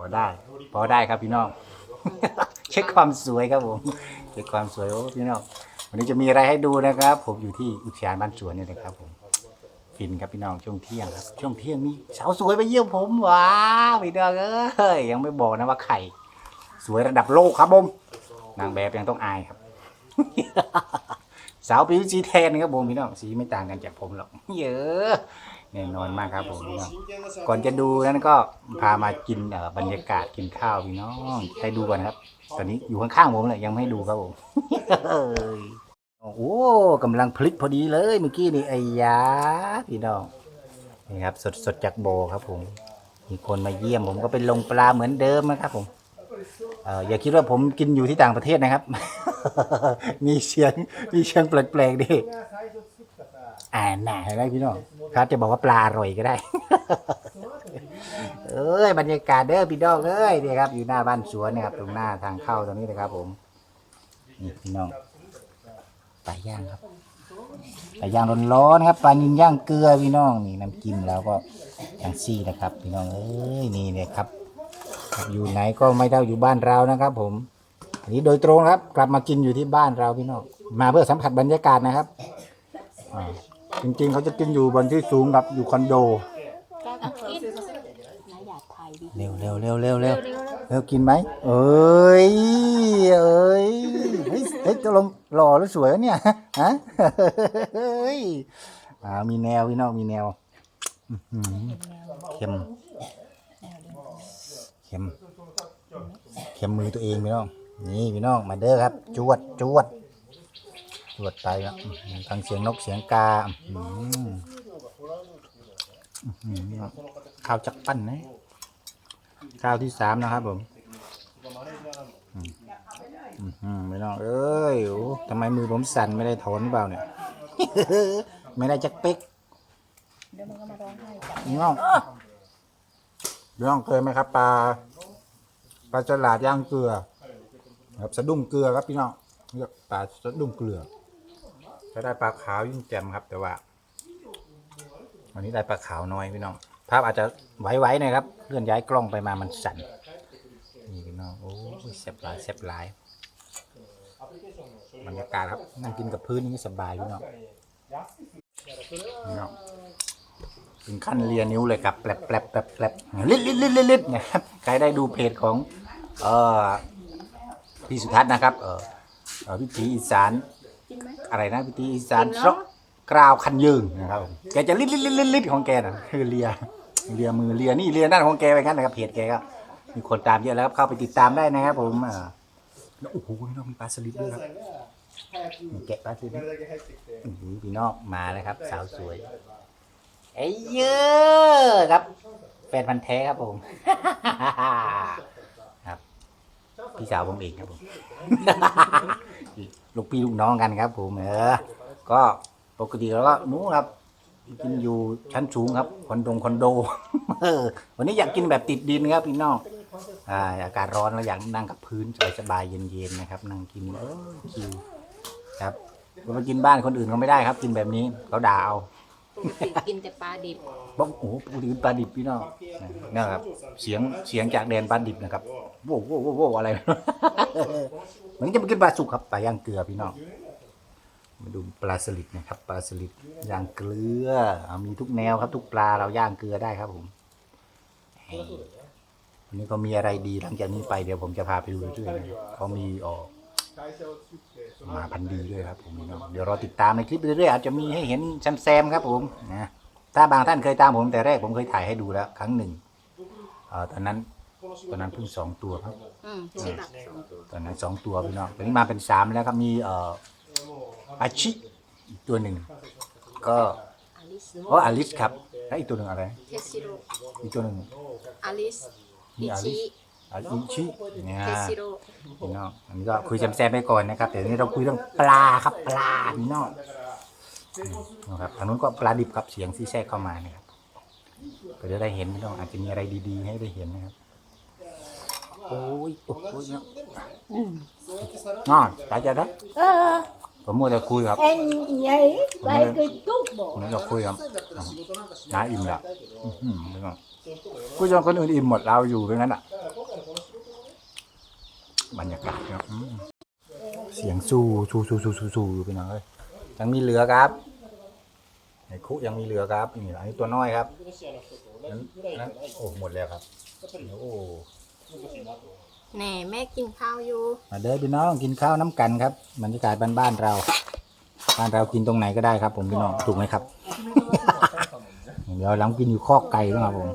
อได้ พอได้ครับพี่น้อง เช็คความสวยครับผมเช็คความสวยโอ้พี่น้องวันนี้จะมีอะไรให้ดูนะครับ ผมอยู่ที่อุทยานบ้านสวนเนี่ยนะครับผมฟินครับพี่น้องช่วงเที่ยงครับช่วงเที่ยงมีสาวสวยไปเยี่ยมผมว้าวพี่น้องเอ้ยยังไม่บอกนะว่าใครสวยระดับโลกครับผมนางแบบยังต้องอายครับ สาวผิวสีแทนครับผมพี่น้องสีไม่ต่างกันจากผมหรอกเยอะ แน่นอนมากครับผมพี่น้องก่อนจะดูนั้นก็พามากินเอ่อบรรยากาศกินข้าวพี่น้องให้ดูก่อนครับ ตอนนี้อยู่ข้างๆผมเลยยังไม่ให้ดูครับผมโอ้โหกำลังพลิกพอดีเลยเมื่อกี้นี่ไอ้ยาพี่น้องนี่ครับสดสดๆจากโบครับผม มีคนมาเยี่ยมผมก็เป็นลงปลาเหมือนเดิมนะครับผมเอ่ออย่าคิดว่าผมกินอยู่ที่ต่างประเทศนะครับ มีเสียงมีเสียงแปลกๆดิ อ่าหน่าเห็นไหมพี่น้องครับจะบอกว่าปลาอร่อยก็ได้ เอ้ยบรรยากาศเด้อพี่น้องเอ้ยนี่ครับอยู่หน้าบ้านสวนนะครับตรงหน้าทางเข้าตรงนี้นะครับผมนี่พี่น้องปลาย่างครับปลาย่างร้อนๆครับปลานินย่างเกลือพี่น้องนี่น้ำจิ้มแล้วก็อย่างซี่นะครับ พี่น้องเอ้ยนี่เนี่ยครับ อยู่ไหนก็ไม่เท่าอยู่บ้านเรานะครับ ผมอันนี้โดยตรงครับ กลับมากินอยู่ที่บ้านเราพี่น้องมาเพื่อสัมผัสบรรยากาศนะครับอ่า จริงๆ เขาจะกินอยู่บนที่สูงครับอยู่คอนโดอะกินนายอยากถ่ายวิดีเร็วเร็วเร็วเร็วเร็วเร็วกินไหมเอ้ยเอ้ยเฮ้ยเฮ้ยจะลงหล่อหรือสวยวะเนี่ยฮะเฮ้ยอ่ามีแนวพี่น้องมีแนวอื้อหือเค็มเค็มเค็มมือตัวเองพี่น้องนี่พี่น้องมาเด้อครับ จวดจวด จวดไปแล้วอื้อหือฟังเสียงนกเสียงกาอื้อหืออื้อหือพี่น้องข้าวจักปั้นนะข้าวที่สามนะครับผมอืมอืมอืมไม่ต้องเอ้ยโอ้ทำไมมือผมสั่นไม่ได้ถอนเปล่าเนี่ยไม่ได้จักเป๊กเดี๋ยวมันก็มาร้องไห้จับน้องน้องเคยไหมครับปลาปลาฉลาดย่างเกลือครับสะดุ้งเกลือครับพี่น้องเรียกปลาสะดุ้งเกลือ ถ้าได้ปลาขาวยิ่งแจ่มครับ แต่ว่า วันนี้ได้ปลาขาวน้อยพี่น้อง ภาพอาจจะไหวๆนะครับเลื่อนย้ายกล้องไปมามันสั่นนี่พี่น้องโอ้ยแซ่บหลายแซ่บหลายบรรยากาศครับนั่งกินกับพื้นนี่สบายพี่น้องนี่น้องถึงขั้นเลียนิ้วเลยครับแปลบแปลบแปลบแปลบลิดลิดลิดลิดลิดนะครับใครได้ดูเพจของเออพี่สุทัศน์นะครับ เออวิถีอีสาน กินไหมอะไรนะวิธีอีสานกินซเนอะกกราวคันยืงนะครับผมแกจะลิดลิดลิดลิดลิดของแกน่ะคือเลียเลียมือเลียนี่เลียนั่นของแกไปงั้นนะครับเพจแกก็มีคนตามเยอะแล้วครับเข้าไปติดตามได้นะครับผมอ่าแล้วโอ้โหพี่น้องมีปลาสลิดด้วยครับมีแกะปลาสลิดอื้อหือพี่น้องมาแล้วครับ สาวสวยไอ้เยอะครับแฟนพันธ์แท้ครับผม ครับพี่สาวผมเองครับผม ลูกพี่ลูกน้องกันครับผมเออก็ปกติแล้วก็หนู้ครับกินอยู่ชั้นสูงครับคอนโดคอนโดเออวันนี้อยากกินแบบติดดินครับพี่น้องอ่าอากาศร้อนเราอยากนั่งกับพื้นสบายๆเย็นๆนะครับ นั่งกินเออชิวครับเราไปกินบ้านคนอื่นเขาไม่ได้ครับ กินแบบนี้เขาด่าเอาปกติกินแต่ปลาดิบบอกโอ้โหปกติกินปลาดิบพี่น้องนี่ครับ เสียงเสียงจากแดนปลาดิบนะครับโว้โว้โว้โว้อะไรเห มือนจะมากินปลาสุกครับปลาย่างเกลือพี่น้องมาดูปลาสลิดนะครับ ปลาสลิดย่างเกลืออมีทุกแนวครับ ทุกปลาเราย่างเกลือได้ครับผมวันนี้ก็มีอะไรดีหลังจากนี้ไปเดี๋ยวผมจะพาไปดูเรื่อยๆเขามีออกมาพันดีด้วยครับผมเดี๋ยวรอติดตามในคลิปเรื่อยๆอาจจะมีให้เห็นแซมๆครับผมนะถ้าบางท่านเคยตามผมแต่แรกผมเคยถ่ายให้ดูแล้ว ครั้งหนึ่งออตอนนั้น ตอนนั้นเพิ่งสองตัวครับ อืมใช่หลักสองตัวตอนนั้นสองตัวพี่น้องตอนนี้มาเป็นสามแล้วครับมีเอ่ออาชิอีกตัวหนึ่งก็อลิสอ๋ออลิสครับแล้วอีกตัวหนึ่งอะไร เทสซิโรอีกตัวหนึ่งอลิสมีอิอลิชิสอาอิชิเนี่ยเทสซิโรพี่น้องอันนี้ก็คุยแซมๆไปก่อนนะครับเดี๋ยวนี้เราคุยเรื่องปลาครับปลาพี่น้องอืมนะครับทางนู้นก็ปลาดิบครับเสียงที่แทรกเข้ามานะครับก็จะได้เห็นพี่น้องอาจจะมีอะไรดีๆ ให้ได้เห็นนะครับ โอ้ยโอ้ยเนี่ยอืมน่าตายจะได้เออผมมัวแต่คุยครับ anh nhảy bay cái chút bộ ผมจะคุยครับน้าอิ่มแล้วอื้อหือไม่ต้องคุยจนคนอื่นอิ่มหมดเราอยู่เป็นงั้นอะบรรยากาศครับอืมเสียงสู้สู้สู้สู้สู้สู้อยู่พี่น้องเอ้ยยังมีเรือครับในคุยังมีเรือครับนี่อันนี้ตัวน้อยครับนั้นนั้นโอ้หมดแล้วครับโอ้ แหน่แม่กินข้าวอยู่ มาเด้อพี่น้องกินข้าวน้ำกันครับบรรยากาศบ้านๆเราบ้านเรากินตรงไหนก็ได้ครับ ผมพี่น้องถูกไหมครับ เดี๋ยวหลังกินอยู่คอกไก่นะครับผม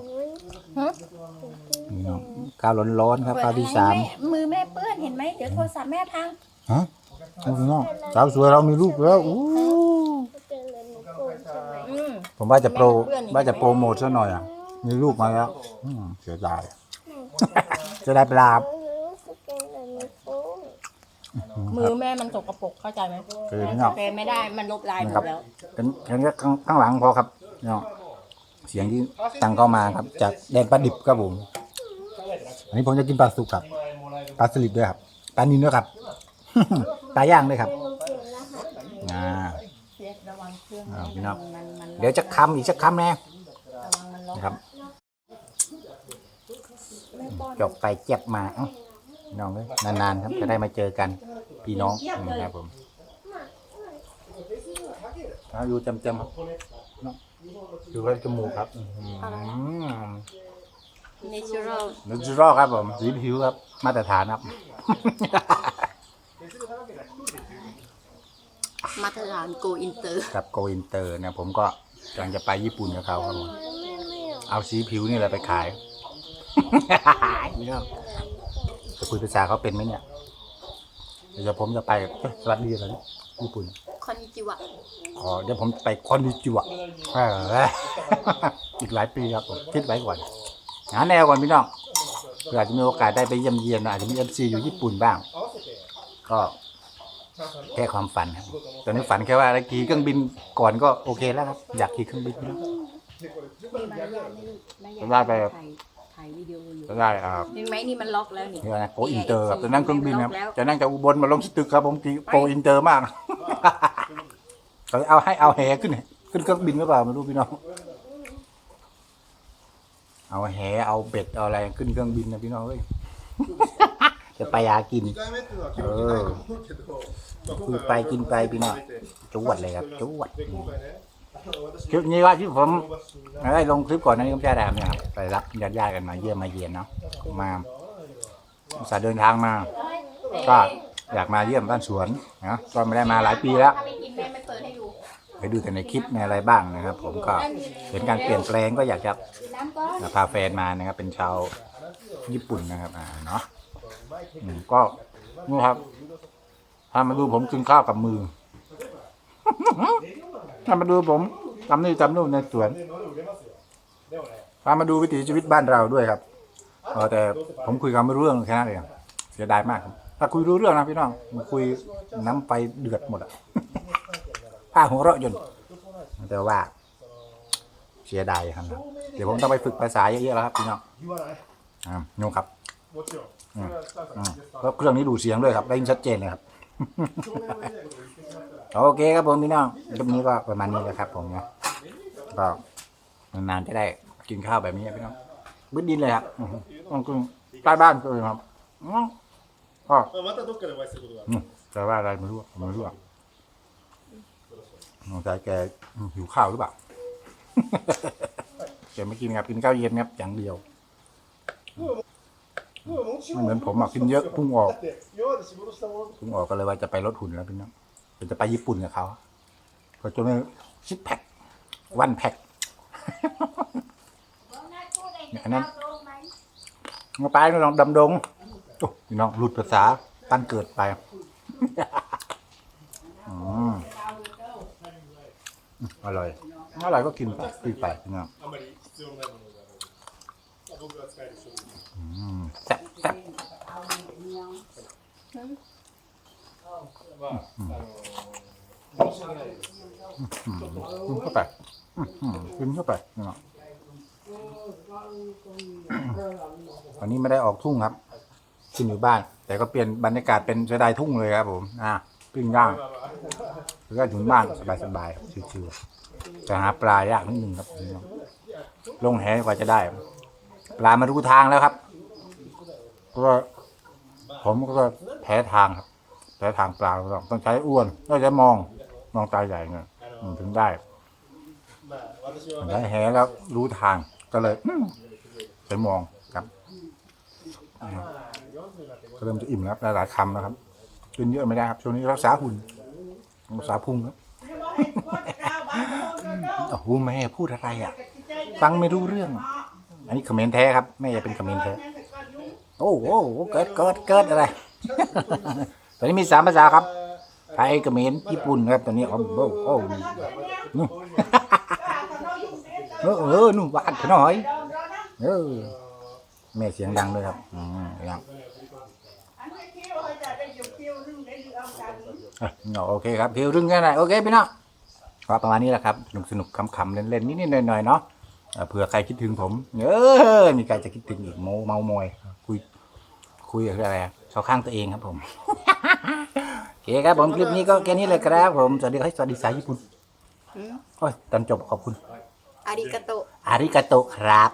พี่น้องข้าวร้อนๆครับข้าวที่สามแมือแม่เปื้อนเห็นไหมเดี๋ยวโทรศัพท์แม่พังฮะเอาพี่น้องสาวสวยเรามีลูกแล้วอู้อืมผมว่าจะโปรแม่เพื่อนนี่ว่าจะโปรโมทซะหน่อยอะ มีลูกมาแล้วอืมเสียดาย จะได้ปลาบมือแม่มันสกปรกเข้าใจไหมคือพี่น้อง แปลไม่ได้มันลบลายหมครับดแล้วเป็นแค่ข้างข้างหลังพอครับพี่น้องเสียงที่ตังเข้ามาครับ จากแดนปลาดิบครับผมอันนี้ผมจะกินปลาสุกครับปลาสลิดด้วยครับปลานินด้วยครับ ปลาย่างด้วยครับอ่าเสียระวังเครื่องอ่าพี่น้องมันมันเดี๋ยวจะคำอีกสักคำแน่ระวังมันล็อกนะครับแม่ป้อน จบไปเจ็บมาเอ้าพี่น้องเลยนานๆครับจะได้มาเจอกันพี่น้องนะครับผมเอาอยู่จำๆครับเนาะดูไว้จมูกครับเนเชอรัลนูจิโร่ครับผมสีผิวครับ มาตรฐานครับ มาตรฐานโกอินเตอร์กับโกอินเตอร์เนี่ยผมก็กำลังจะไปญี่ปุ่นกับเขาครับผมเอาสีผิวนี่แหละไปขาย พี่น้องจะคุยภาษาเขาเป็นไหมเนี่ย เดี๋ยวผมจะไปเอ้ยสวัสดีอะไรนะญี่ปุ่น คอนนิจิวะขอเดี๋ยวผมไปคอนดิจิวะเออ อีกหลายปีครับผมคิดไว้ก่อนหาแนวก่อนพี่น้องเพื่ออาจจะมีโอกาสได้ไปเยี่ยมเยียนอาจจะมีเอฟซีอยู่ญี่ปุ่นบ้าง ก็แค่ความฝันครับตอนนี้ฝันแค่ว่าได้ขี่เครื่องบินก่อนก็โอเคแล้วครับ อยากขี่เครื่องบินแล้วจะได้ไปถ่ายถ่ายวิดีโออยู่ จะได้อ่า เห็นไหมนี่มันล็อกแล้วนี่ เรียกว่านะโกอินเตอร์ครับจะนั่งเครื่องบินครับ ล็อกแล้ว จะนั่งจากอุบลมาลงที่ตึกครับผมขี่โกอินเตอร์มาก เขาเอาให้เอาแหขึ้นขึ้นเครื่องบินหรือเปล่าไม่รู้พี่น้อง เอาแหเอาเบ็ดเอาอะไรขึ้นเครื่องบินนะพี่น้องเอ้ย จะไปหากิน 2回目っていうのは基本にないと思うけど、まあ、 คือไปกินไปพี่น้องจวดเลยครับจวด で今回ねあの私 คลิปนี้ว่าที่ผมได้ลงคลิปก่อนนะที่ผมแจ้ดาเนี่ยครับไปรับญาติญาติกันมาเยี่ยมมาเยียนเนาะมาสายเดินทางมา ก็อยากมาเยี่ยมบ้านสวนนะก็ไม่ได้มาหลายปีแล้ว ไปดูแต่ในคลิปในอะไรบ้างนะครับ ผมก็เห็นการเปลี่ยนแปลงก็อยากจะพาแฟนมานะครับ เป็นชาวญี่ปุ่นนะครับเนาะก็นี่ครับ ถ้ามาดูผมกินข้าวกับมือ ถ้ามาดูผมทำนี่ทำนู่นในสวนพามาดูวิถีชีวิตบ้านเราด้วยครับเออแต่ผมคุยกันไม่รู้เรื่องแค่นั้นเองเสียดายมาก ถ้าคุยรู้เรื่องนะพี่น้องมคุยน้ำไปเดือดหมดอะอ้าหัวเราะจนแต่ว่า เสียดายครับ เดี๋ยวผมต้องไปฝึกภาษาเยอะๆแล้วครับพี่น้องอ่าโนครับแล้วเครื่องนี้ดูเสียงด้วยครับได้ยินชัดเจนเลยครับ โอเคครับผมพี่น้องคลิปนี้ก็ประมาณนี้แหละครับ ผมนะก็นานๆจะได้กินข้าวแบบนี้พี่น้องบึ้ดดินเลยครับต้องกินใต้บ้านเลยครับก็แต่ว่าอะไรไม่รู้ไม่รู้สงสัยแกหิวข้าวหรือเปล่าแกไม่กินครับกินข้าวเย็นครับอย่างเดียว ไม่เหมือนผมอกินเยอะพุ่งออก พุ่งออกก็เลยว่าจะไปลดหุ่นแล้วพี่น้องเป็นจะไปญี่ปุ่นกับเขาเขจนไม่ซิดแพ็ควันแพ็คอันนั้นมาไปน้องดำดงพี่น้องหลุดภาษาตั้นเกิดไปอร่อยอร่อยก็กินไปคุยไปพี่น้อง แซ่บแซ่บกินเข้าไปกินเข้าไปเนาะวันนี้ไม่ได้ออกทุ่งครับกิมอยู่บ้าน แต่ก็เปลี่ยนบรรยากาศเป็นเสดายทุ่งเลยครับผม อะปิ้งย่างแล้วก็ถึงบ้านสบายๆชิวๆจะหาปลายากนิดนึงครับลงแหกว่าจะได้ ปลามารู้ทางแล้วครับก็ผมก็แพ้ทางครับแพ้ทางปลาต้องใช้อ้วนต้องใช้มองมองตาใหญ่เงี้ยถึงได้ได้แหแล้วรู้ทางก็เลยใช้มองครับก็เริ่มจะอิ่มแล้วหลายคำนะครับกินเยอะไม่ได้ครับช่วงนี้รักษาหุ่นรักษาพุงครับโอ้โหแม่พูดอะไรอะ ฟังไม่รู้เรื่อง อันนี้คอมเมนต์แท้ครับแม่จะเป็นคอมเมนต์แท้โอ้โหเกิดเกิดเกิดอะไร ตอนนี้มีสามภาษาครับไทยเขมรญี่ปุ่นครับตอนนี้โอ้โหโอ้โหนู่นเออเออนู่นวาดขน่อยเออแม่เสียงดังด้วยครับอืมครับอะโอเคครับเพียวรึงแค่ไหนโอเคพี่น้องก็ประมาณนี้แหละครับสนุกสนุกขำๆเล่นๆนิดๆหน่อยๆเนาะ เอ่อเผื่อใครคิดถึงผม เออ มีใครจะคิดถึงอีกโมเมามอยคุย คุยอะไรอะเข้าข้างตัวเองครับผมโอเคครับผมคลิปนี้ก็แค่นี้เลยครับผมสวัสดีครับสวัสดีสายญี่ปุ่นโอ้ยตอนจบขอบคุณอาริกาโตอาริกาโตะครับ